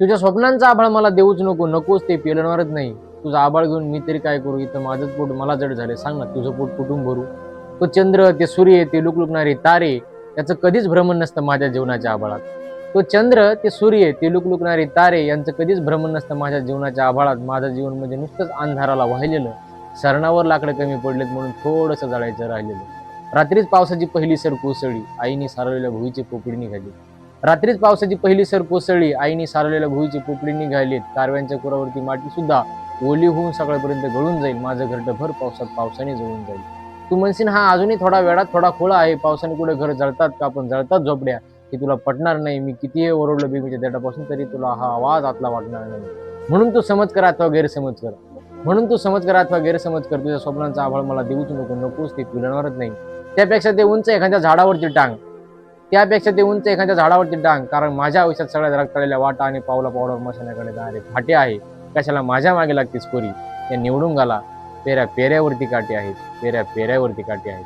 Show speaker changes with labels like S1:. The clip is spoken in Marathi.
S1: तुझ्या स्वप्नांचा आभाळ मला देऊच नको नकोच ते पेलणारच नाही. तुझं आभाळ घेऊन मी तरी काय करू? इथं माझंच पोट मला जड झाले सांग ना तुझं पोट कुठून भरू? तो चंद्र ते सूर्य ते लुकलुकणारे तारे याचं कधीच भ्रमण नसतं माझ्या जीवनाच्या आभाळात. तो चंद्र ते सूर्य ते लुकलुकणारे तारे यांचं कधीच भ्रमण नसतं माझ्या जीवनाच्या आभाळात. माझं जीवन म्हणजे नुसतंच अंधाराला वाहिलेलं. सरणावर लाकडं कमी पडलेत म्हणून थोडंसं जळायचं राहिलेलं. रात्रीच पावसाची पहिली सर कोसळी आईने सारवलेल्या भुईची पोपडी निघाली. रात्रीच पावसाची पहिली सर कोसळली. आईने सारवलेल्या भुईची पोपडी निघालीत. कारव्यांच्या कुरावरती माती सुद्धा ओली होऊन सकाळपर्यंत गळून जाईल. माझं घरटं भर पावसात पावसाने जळून जाईल. तू म्हणशील हा अजूनही थोडा वेळात थोडा खोळा आहे. पावसाने कुठे घर जळतात का? पण जळतात झोपड्या. की तुला पटणार नाही. मी कितीही ओरडलो बिबीच्या देटापासून तरी तुला हा आवाज आतला वाटणार नाही. म्हणून तू समज कर अथवा गैरसमज कर. म्हणून तू समज कर अथवा गैरसमज कर. तुझ्या स्वप्नांचा आभाळ मला देऊच नको. नकोच ते तुलनावरच नाही. त्यापेक्षा ते उंच एखाद्या झाडावरची टांग. त्यापेक्षा ते उंच एखाद्या झाडावरती डांग कारण माझ्या आयुष्यात सगळ्यात रक्तलेल्या वाटा आणि पावला पावडर मशाण्याकडे जाणारे फाटे आहे कशाला माझ्या मागे लागतीस कोरी? ते निवडून घाला. पेऱ्या पेऱ्यावरती काटे आहेत. पेऱ्या पेऱ्यावरती काटे आहेत.